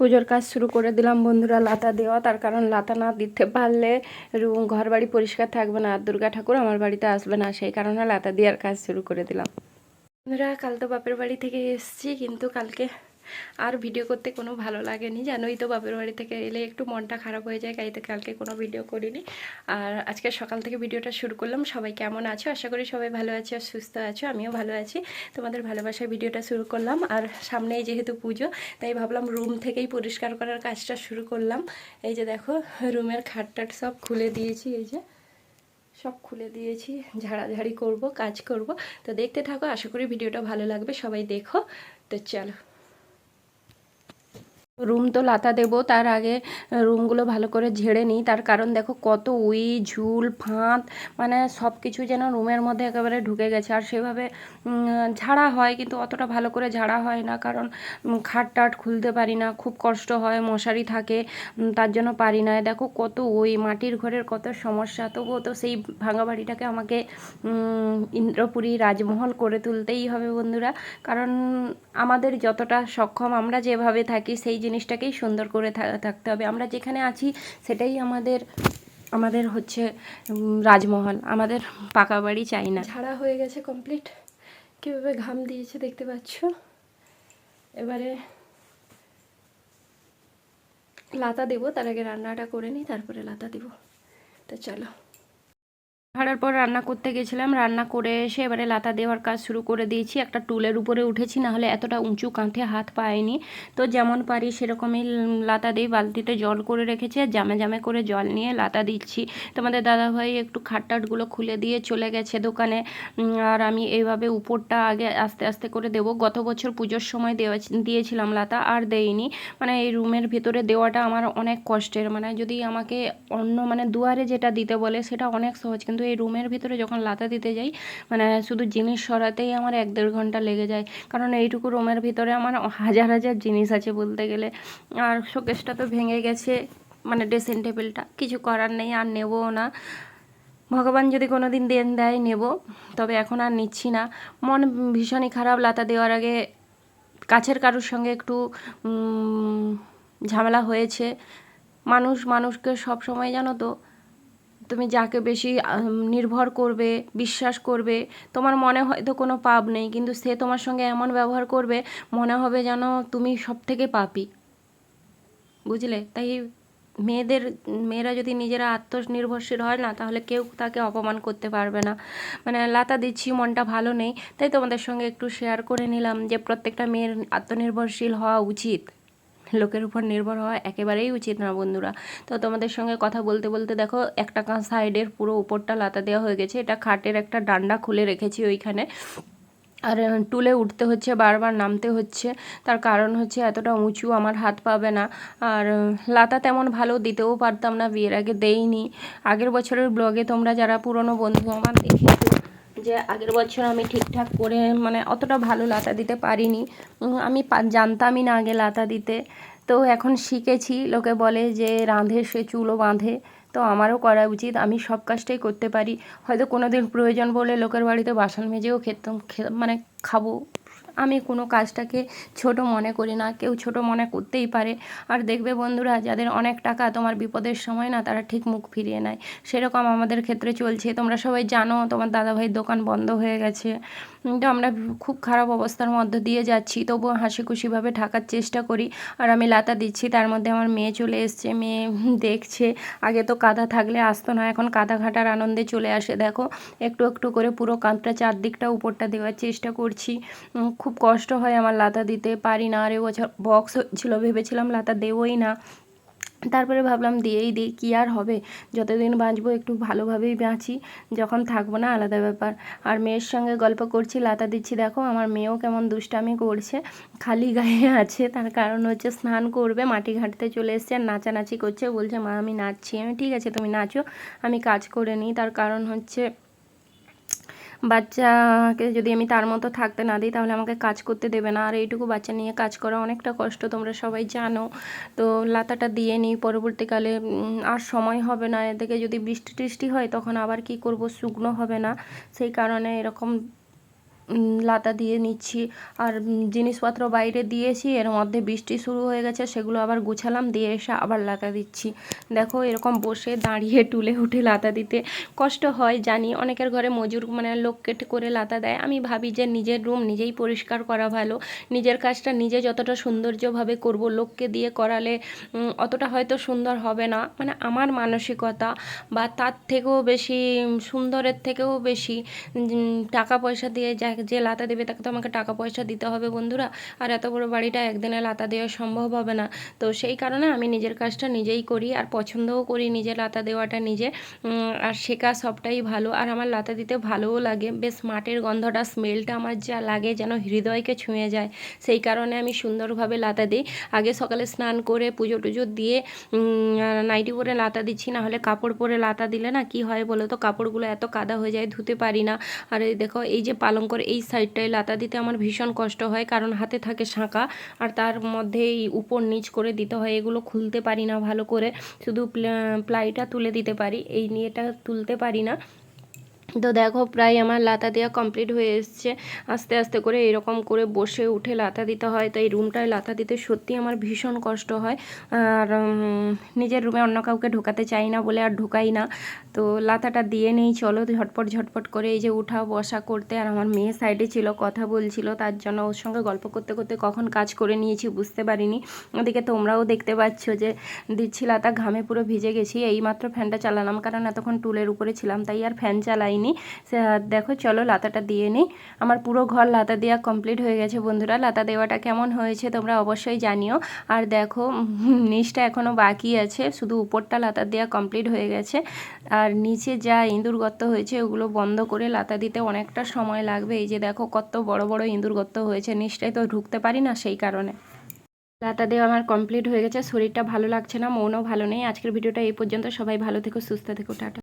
পুজোর কাজ শুরু করে দিলাম বন্ধুরা লাতা দেওয়া। তার কারণ লাতা না দিতে পারলে রুম ঘর বাড়ি পরিষ্কার থাকবে না আর দুর্গা ঠাকুর আমার বাড়িতে আসবে না। সেই কারণে লাতা দেওয়ার কাজ শুরু করে দিলাম। বন্ধুরা, কাল তো বাপের বাড়ি থেকে এসছি, কিন্তু কালকে আর ভিডিও করতে কোনো ভালো লাগেনি। জানোই তো বাপের বাড়ি থেকে এলে একটু মনটা খারাপ হয়ে যায় তাই তো কালকে কোনো ভিডিও করিনি। আর আজকে সকাল থেকে ভিডিওটা শুরু করলাম। সবাই কেমন আছো? আশা করি সবাই ভালো আছো আর সুস্থ আছো, আমিও ভালো আছি। তোমাদের ভালোবাসায় ভিডিওটা শুরু করলাম। আর সামনেই যেহেতু পুজো, তাই ভাবলাম রুম থেকেই পরিষ্কার করার কাজটা শুরু করলাম। এই যে দেখো, রুমের খাটটাট সব খুলে দিয়েছি, এই যে। সব খুলে দিয়েছি, ঝাড়াঝাড়ি করব, কাজ করব। তো দেখতে থাকো, আশা করি ভিডিওটা ভালো লাগবে, সবাই দেখো। তো চলো। রুম তো লাতা দেবো, তার আগে রুমগুলো ভালো করে ঝেড়ে নিই। তার কারণ দেখো কত উই, ঝুল, ফাঁদ মানে সব কিছু যেন রুমের মধ্যে একেবারে ঢুকে গেছে। আর সেভাবে ঝাড়া হয়, কিন্তু অতটা ভালো করে ঝাড়া হয় না, কারণ খাট টাট খুলতে পারি না, খুব কষ্ট হয়, মশারি থাকে তার জন্য পারি না। দেখো কত ওই মাটির ঘরের কত সমস্যা। তবুও তো সেই ভাঙা বাড়িটাকে আমাকে ইন্দ্রপুরী রাজমহল করে তুলতেই হবে বন্ধুরা। কারণ আমাদের যতটা সক্ষম আমরা যেভাবে থাকি, সেই জিনিসটাকেই সুন্দর করে থাকতে হবে। আমরা যেখানে আছি সেটাই আমাদের আমাদের হচ্ছে রাজমহল। আমাদের পাকা বাড়ি চাই না ঝাড়া হয়ে গেছে কমপ্লিট কীভাবে ঘাম দিয়েছে দেখতে পাচ্ছ? এবারে লাতা দেবো, তার আগে রান্নাটা করে নিই, তারপরে লাতা দেবো। তো চলো। ভাড়ার পর রান্না করতে গেছিলাম। রান্না করে এসে এবারে লাতা দেওয়ার কাজ শুরু করে দিয়েছি। একটা টুলের উপরে উঠেছি না হলে এতটা উঁচু কাঁধে হাত পায়নি। তো যেমন পারি সেরকমই লাতা দিই বালতিতে জল করে রেখেছি জামে জামে করে জল নিয়ে লাতা দিচ্ছি। তোমাদের দাদাভাই একটু খাটটাটগুলো খুলে দিয়ে চলে গেছে দোকানে। আর আমি এইভাবে উপরটা আগে আস্তে আস্তে করে দেবো। গত বছর পুজোর সময় দেওয়া দিয়েছিলাম লাতা, আর দেইনি। মানে এই রুমের ভেতরে দেওয়াটা আমার অনেক কষ্টের। মানে যদি আমাকে অন্য মানে দুয়ারে যেটা দিতে বলে সেটা অনেক সহজ, কিন্তু এই রুমের ভিতরে যখন লাতা দিতে যাই মানে শুধু জিনিস সরাতেই আমার এক দেড় ঘণ্টা লেগে যায়। কারণ এইটুকু রুমের ভিতরে আমার হাজার হাজার জিনিস আছে বলতে গেলে। আর শোকেসটা তো ভেঙে গেছে মানে ড্রেসিং টেবিলটা। কিছু করার নেই, আর নেবও না। ভগবান যদি কোনো দিন দেন দেয়, নেব। তবে এখন আর নিচ্ছি না। মন ভীষণই খারাপ লাতা দেওয়ার আগে। কাছের কারোর সঙ্গে একটু ঝামেলা হয়েছে। মানুষ মানুষকে সব সময় জানো তো তুমি যাকে বেশি নির্ভর করবে, বিশ্বাস করবে, তোমার মনে হয়তো কোনো পাপ নেই, কিন্তু সে তোমার সঙ্গে এমন ব্যবহার করবে, মনে হবে যেন তুমি সব থেকে পাপী। বুঝলে? তাই মেয়েদের, মেয়েরা যদি নিজেরা আত্মনির্ভরশীল হয় না, তাহলে কেউ তাকে অপমান করতে পারবে না। মানে লাতা দিচ্ছি, মনটা ভালো নেই, তাই তোমাদের সঙ্গে একটু শেয়ার করে নিলাম যে প্রত্যেকটা মেয়ের আত্মনির্ভরশীল হওয়া উচিত। লোকের উপর নির্ভর হওয়া একেবারেই উচিত না বন্ধুরা। তো তোমাদের সঙ্গে কথা বলতে বলতে দেখো, একটা সাইডের পুরো উপরটা লাতা দেওয়া হয়ে গেছে। এটা খাটের একটা ডান্ডা খুলে রেখেছি ওইখানে। আর টুলে উঠতে হচ্ছে, বারবার নামতে হচ্ছে। তার কারণ হচ্ছে এতটা উঁচু আমার হাত পাবে না। আর লাতা তেমন ভালো দিতেও পারতাম না, বিয়ের আগে দেইনি। আগের বছরের ব্লগে তোমরা যারা পুরনো বন্ধু, আমার দেখেছ যে আগের বছর আমি ঠিকঠাক করে মানে অতটা ভালো লাতা দিতে পারিনি। আমি জানতামই না আগে লাতা দিতে। তো এখন শিখেছি, লোকে বলে যে রাঁধে সে চুলো বাঁধে। তো আমারও করা উচিত, আমি সব কাজটাই করতে পারি। হয়তো কোনো দিন প্রয়োজন বলে লোকের বাড়িতে বাসন মেজেও খেতাম মানে খাব। আমি কোনো কাজটাকে ছোট মনে করি না কেউ ছোট মনে করতেই পারে। আর দেখবে বন্ধুরা যাদের অনেক টাকা তোমার বিপদের সময় না তারা ঠিক মুখ ফিরিয়ে নেয়। সেরকম আমাদের ক্ষেত্রে চলছে। তোমরা সবাই জানো তোমার দাদাভাইয়ের দোকান বন্ধ হয়ে গেছে। তো আমরা খুব খারাপ অবস্থার মধ্যে দিয়ে যাচ্ছি। তবুও হাসি খুশিভাবে থাকার চেষ্টা করি। আর আমি লাতা দিচ্ছি তার মধ্যে আমার মেয়ে চলে এসছে। মেয়ে দেখছে আগে তো কাদা থাকলে আসতো না এখন কাদা ঘাটার আনন্দে চলে আসে। দেখো একটু একটু করে পুরো কাঁধটা চারদিকটা উপরটা দেওয়ার চেষ্টা করছি। উম, খুব কষ্ট হয় আমার লাতা দিতে, পারি না। আর এবছর বক্স ছিল, ভেবেছিলাম লাতা দেবই না। তারপরে ভাবলাম দিয়েই দিই, কী আর হবে? যতদিন বাঁচবো, একটু ভালোভাবেই বাঁচি। যখন থাকব না, আলাদা ব্যাপার। আর মেয়ের সঙ্গে গল্প করছি, লাতা দিচ্ছি, দেখো আমার মেয়েও কেমন দুষ্টামি করছে। খালি গায়ে আছে, তার কারণ হচ্ছে স্নান করবে, মাটি ঘাটতে চলে এসছে আর নাচানাচি করছে। বলছে, মা, আমি নাচছি। আমি, ঠিক আছে, তুমি নাচো, আমি কাজ করে নিই। তার কারণ হচ্ছে বাচ্চাকে যদি আমি তার মতো থাকতে না দিই, তাহলে আমাকে কাজ করতে দেবে না। আর এইটুকু বাচ্চা নিয়ে কাজ করা অনেকটা কষ্ট, তোমরা সবাই জানো। তো লাতাটা দিয়ে নিই, পরবর্তীকালে আর সময় হবে না। এদিকে যদি বৃষ্টি টিষ্টি হয়, তখন আবার কি করব? শুকনো হবে না। সেই কারণে এরকম লাতা দিয়ে নিচ্ছি। আর জিনিসপত্র বাইরে দিয়েছি, এর মধ্যে বৃষ্টি শুরু হয়ে গেছে, সেগুলো আবার গুছালাম, দিয়ে এসে আবার লাতা দিচ্ছি। দেখো, এরকম বসে দাঁড়িয়ে টুলে উঠে লাতা দিতে কষ্ট হয়, জানি। অনেকের ঘরে মজুর মানে লোক কেটে করে লাতা দেয়। আমি ভাবি যে নিজের রুম নিজেই পরিষ্কার করা ভালো। নিজের কাজটা নিজে যতটা সৌন্দর্যভাবে করব, লোককে দিয়ে করালে অতটা হয়তো সুন্দর হবে না। মানে আমার মানসিকতা বা তার থেকেও বেশি, সুন্দরের থেকেও বেশি টাকা পয়সা দিয়ে যা যে লাতা দেবে তাকে তো আমাকে টাকা পয়সা দিতে হবে বন্ধুরা। আর এত বড় বাড়িটা একদিনে লাতা দেওয়া সম্ভব হবে না। তো সেই কারণে আমি নিজের কাজটা নিজেই করি আর পছন্দও করি নিজে লাতা দেওয়াটা নিজে। আর শেখা সবটাই ভালো। আর আমার লাতা দিতে ভালোও লাগে। বেশ মাটির গন্ধটা স্মেলটা আমার যা লাগে যেন হৃদয়কে ছুঁয়ে যায়। সেই কারণে আমি সুন্দরভাবে লাতা দিই। আগে সকালে স্নান করে পুজো টুজো দিয়ে নাইটি পরে লাতা দিচ্ছি। না হলে কাপড় পরে লাতা দিলে না কি হয় বলো তো? কাপড়গুলো এত কাদা হয়ে যায়, ধুতে পারি না। আর এই দেখো, এই যে পালঙ্কর এই সাইডটায় লাতা দিতে আমার ভীষণ কষ্ট হয়, কারণ হাতে থাকে শাঁকা আর তার মধ্যে এই উপর নিচ করে দিতে হয়। এগুলো খুলতে পারি না ভালো করে, শুধু প্লা- প্লাইটা তুলে দিতে পারি। এই নিয়েটা তুলতে পারি না। তো দেখো প্রায় আমার লাতা দেওয়া কমপ্লিট হয়ে এসছে। আস্তে আস্তে করে এরকম করে বসে উঠে লাতা দিতে হয়। তো এই রুমটায় লাতা দিতে সত্যি আমার ভীষণ কষ্ট হয়। আর নিজের রুমে অন্য কাউকে ঢোকাতে চাই না বলে আর ঢোকাই না। তো লাতাটা দিয়ে নেই, চলো ঝটপট ঝটপট করে এই যে উঠা বসা করতে। আর আমার মেয়ে সাইডে ছিল, কথা বলছিল, তার জন্য ওর সঙ্গে গল্প করতে করতে কখন কাজ করে নিয়েছি বুঝতে পারিনি। ওদিকে তোমরাও দেখতে পাচ্ছ যে দিচ্ছি লাতা, ঘামে পুরো ভিজে গেছি। এইমাত্র ফ্যানটা চালালাম, কারণ এতক্ষণ টুলের উপরে ছিলাম, তাই আর ফ্যান চালাইনি সে, দেখো চলো লাতাটা দিয়ে নিই। আমার পুরো ঘর লাতা দেওয়া কমপ্লিট হয়ে গেছে বন্ধুরা। লাতা দেওয়াটা কেমন হয়েছে তোমরা অবশ্যই জানিও। আর দেখো নিচটা এখনও বাকি আছে। শুধু উপরটা লাতা দেওয়া কমপ্লিট হয়ে গেছে। আর নিচে যা ইঁদুর গর্ত হয়েছে ওগুলো বন্ধ করে লাতা দিতে অনেকটা সময় লাগবে। এই যে দেখো কত বড় বড় ইঁদুর গর্ত হয়েছে। নিচটায় তো ঢুকতে পারি না সেই কারণে। লাতা দেওয়া আমার কমপ্লিট হয়ে গেছে। শরীরটা ভালো লাগছে না মনও ভালো নেই। আজকের ভিডিওটা এই পর্যন্ত। সবাই ভালো থেকো সুস্থ থেকো টাটা।